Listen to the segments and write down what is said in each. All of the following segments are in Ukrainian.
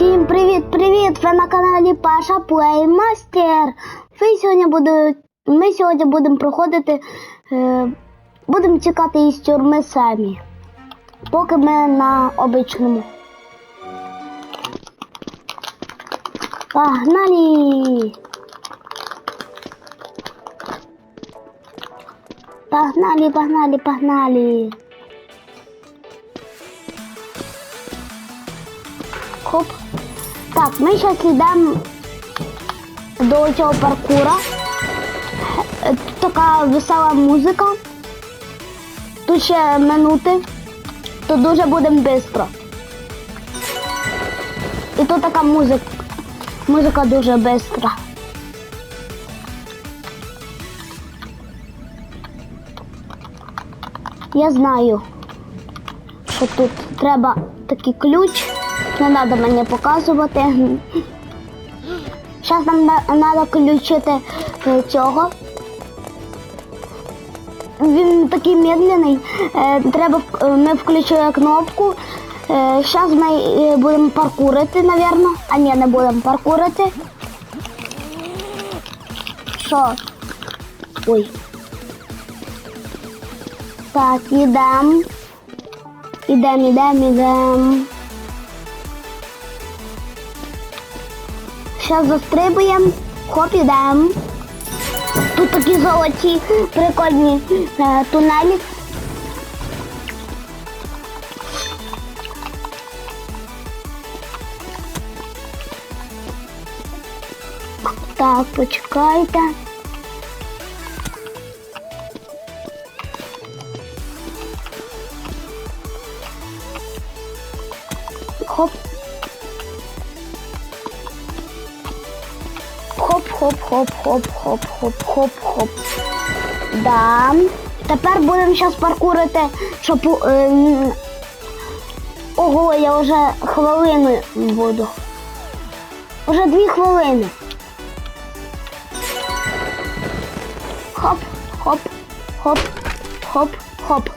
Всім привіт-привіт! Ви на каналі Паша Плеймастер. Ви сьогодні буду... Ми сьогодні будемо проходити, е... будемо тікати із тюрми самі. Поки ми на обичному. Погнали! Погнали, погнали, погнали! Хоп. Так, ми зараз йдемо до цього паркура. Е, Тут така весела музика. Тут ще минути. То дуже будемо швидко. І тут така музика. Музика дуже швидка. Я знаю, що тут треба такий ключ. Не треба мені показувати. Зараз нам треба включити е, цього. Він такий медленний. Е, Треба е, ми включили кнопку. Зараз ми будемо паркурити, напевно. А ні, не будемо паркурити. Що? Ой. Так, ідемо. Ідемо, ідемо, ідемо. Зараз застрибуємо, хоп, ідемо. Тут такі золоті, прикольні е, тунелі. Так, почекайте. Хоп. Хоп-хоп-хоп-хоп-хоп-хоп-хоп-хоп. Да. Тепер будемо зараз паркурити, щоб. е, м, Ого, я вже хвилину буду. Уже дві хвилини. Хоп, хоп, хоп, хоп, хоп.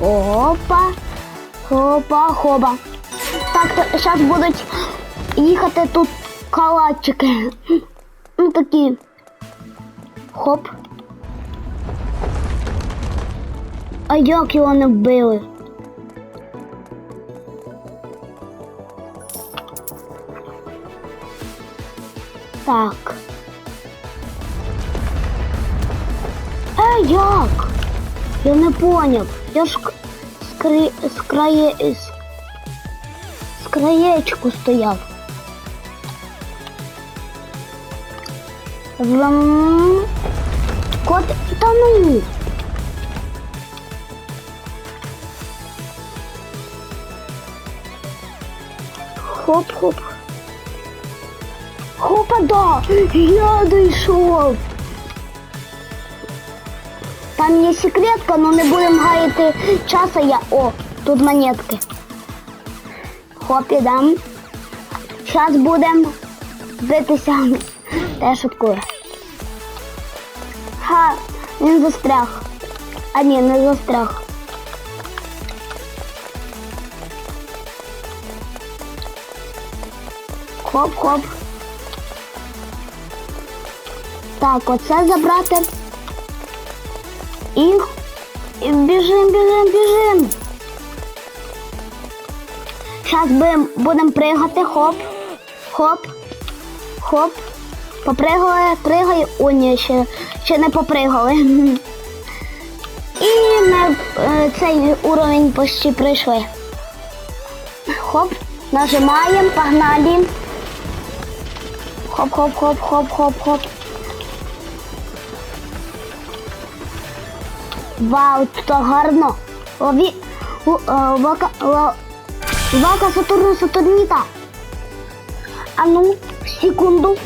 Опа, хопа, хоба. Так, зараз будуть їхати тут калачики. Ну такі. Хоп. А як його не вбили? Так. Е, як? Я не поняв. Я ж кри... з, крає... з... з краєчку стояв. Врам. Кот та ну. Хоп-хоп. Хопа, да! Я дійшов. Там є секретка, але не будемо гаяти часу. Я... О, тут монетки. Хоп, ідем. Зараз будемо битися. Та я шуткую. Ха, він застряг. А ні, не застряг. Хоп-хоп. Так, оце забрати. Біжим, біжим, біжим. Зараз будемо будем пригати, хоп, хоп, хоп. Попригали, пригай. О, ні, ще, ще не попригали. І ми е, цей уровень почти пройшли. Хоп, нажимаємо, погнали. Хоп, Вау, це гарно. Лові... Лока... Лока Вака... Вака Сатурну Сатурніта. Ну, секунду.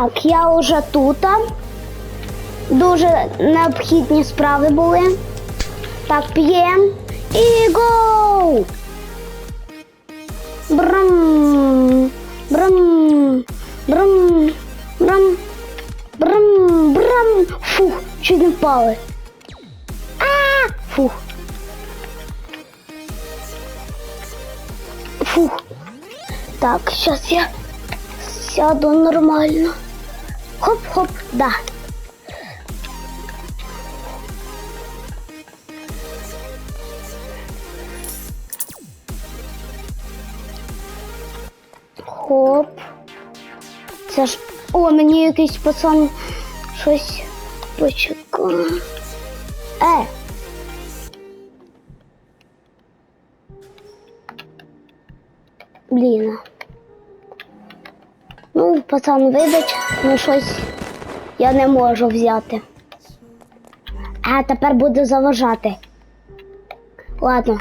Так, я вже тут. Дуже необхідні справи були. Так, п'ємо. І гоу! Брам, брам, брам, брам, брам, брам. Фух, чуть не впали. А, фух. Фух. Так, сейчас я сяду нормально. Хоп-хоп, да. Хоп. Це ж. О, мені якийсь пацан щось почекав. Е. пацан, вибач, ну щось я не можу взяти. А тепер буде заважати. Ладно.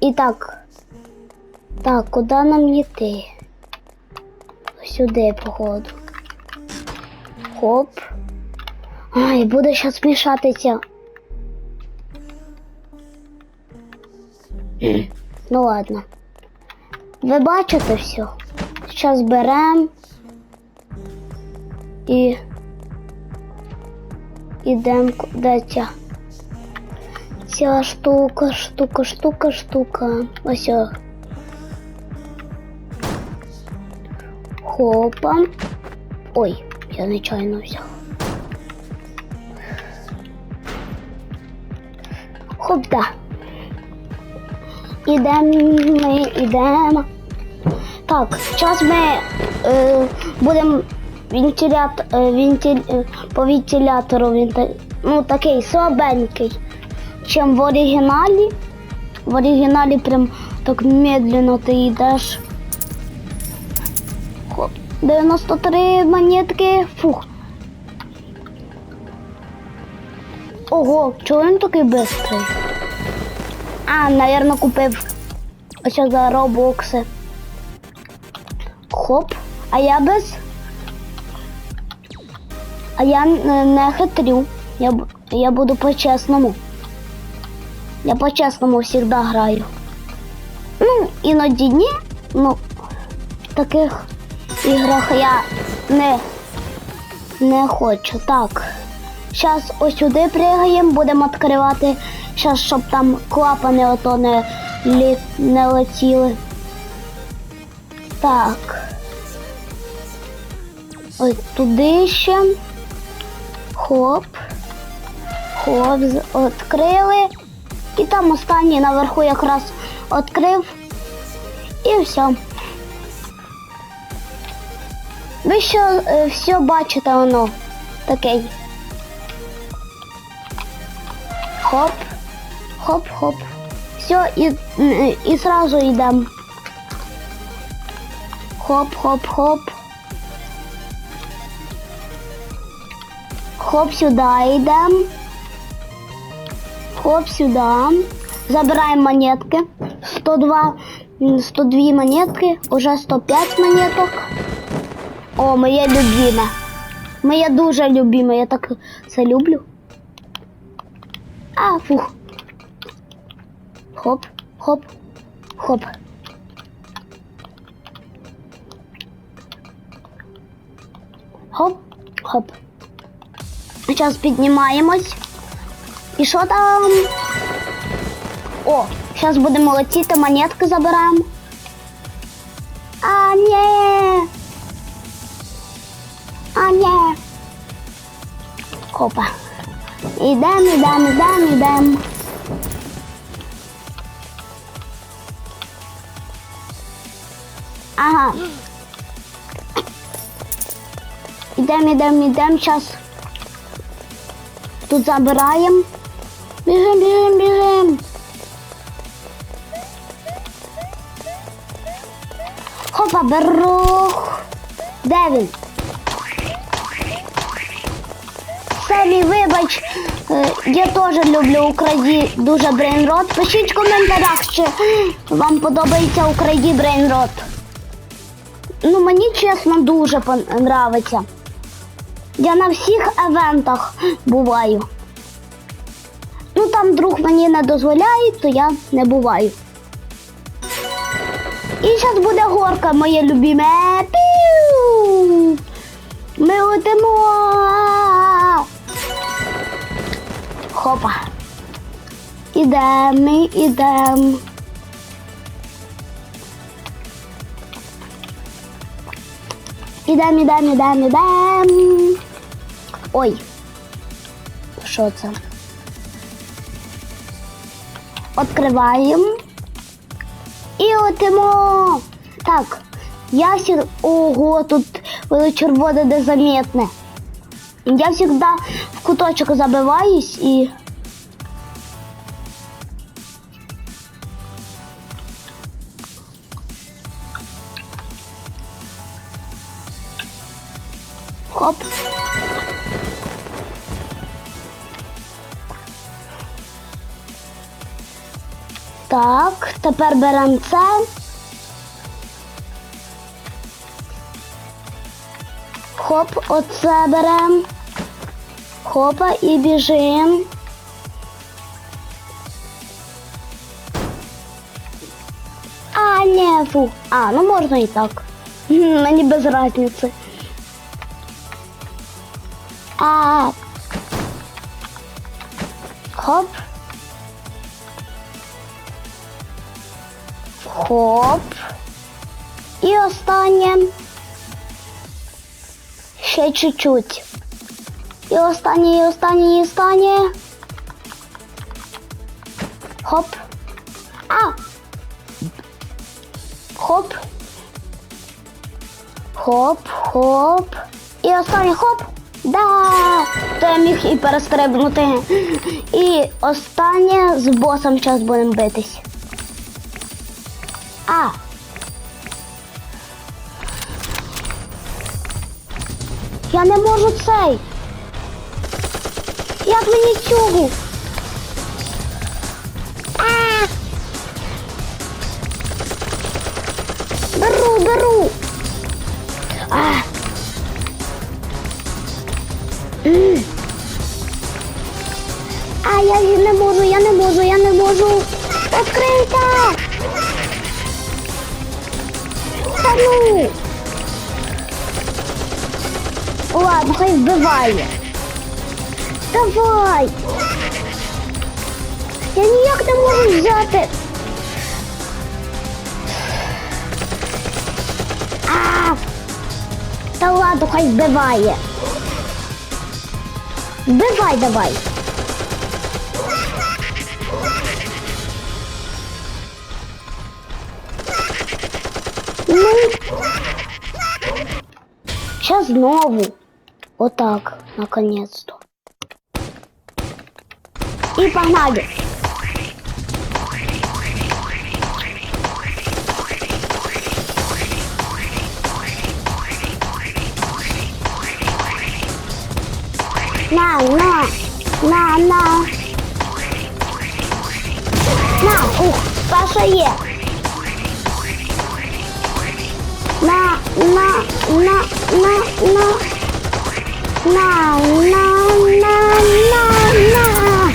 І так. Так, куди нам йти? Сюди, походу. Хоп. Ай, буде зараз мішатися. Ну ладно. Ви бачите все? Зараз беремо і ідемо куди ця. Штука, штука, штука, штука. Ось. Хопа. Ой, я нечайно взяв. Хоп, да. Ідемо ми, ідемо. Так, зараз ми е, будемо вентилятор, е, вентиль, е, по вентилятору, венти- ну такий слабенький, чим в оригіналі. В оригіналі прям так медленно ти йдеш. Хоп, 93 монетки. Фух. Ого, чого він такий бистрий? А, наверное, купив ось за робокси. Хоп, а я без. А я не хитрю. Я, я буду по-чесному. Я по-чесному завжди граю. Ну, іноді ні, ну в таких іграх я не, не хочу. Так. Зараз ось сюди пригаємо, будемо відкривати. Зараз, щоб там клапани ото не, лі, не летіли. Так. Ось туди ще. Хоп. Хоп. Відкрили. І там останній наверху якраз відкрив. І все. Ви що е, все бачите воно такий. Хоп. Хоп-хоп. Все, і, і сразу йдемо. Хоп-хоп-хоп. Хоп сюди йдемо. Хоп сюди. Забираємо монетки. 102, м, 102 монетки, уже 105 монеток. О, моє любиме. Моє дуже любиме, я так це люблю. А, фух. Хоп, хоп, хоп. Хоп, хоп. Зараз піднімаємось. І що там? О, зараз будемо летіти, монетки забираємо. А, ні. А, ні. Хопа. Ідемо, ідемо, ідемо, ідемо. Ага. Ідемо, ідемо, ідемо, зараз. Тут забираємо. Біжим, біжим, біжим. Хопа, беру. Де він? Самі, вибач, е, я теж люблю Украді дуже брейнрот. Пишіть в коментарях, чи вам подобається Украді брейнрот. Ну, мені чесно дуже подобається. Я на всіх евентах буваю. Ну там друг мені не дозволяє, то я не буваю. І зараз буде горка, моє любіме. Піу! Ми летимо. Хопа. Ідем, ми ідем. Ідем, ідем, ідем, ідем. Ой. Що це? Откриваємо. І летимо. Так, ясір. Ого, тут червоне незаметне. Я завжди в куточок забиваюсь і. Тепер беремо це. Хоп, оце беремо. Хопа і біжимо. А, не, фу. А, ну можна і так. Мені без разниці. А. Хоп. Хоп. І останнє. Ще чуть-чуть. І останнє, і останнє, і останнє. Хоп. А. Хоп. Хоп, хоп. І останнє хоп. Да! То я міг і перестрибнути. І останнє з босом зараз будемо битись. А. Я не можу цей. Як мені цього? А! Беру, беру. Вбиває. Давай! Я ніяк не можу взяти. А! Та ладно, хай вбиває. Вбивай давай. Ну. Сейчас знову. Отак, наконец-то. І погнали. На, на, на, на. На, ух, Паша є. На, на, на, на, на. На, на, на, на, на.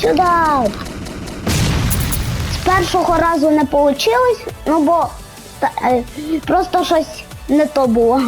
Сюди. З першого разу не вийшло, ну бо е, просто щось не то було.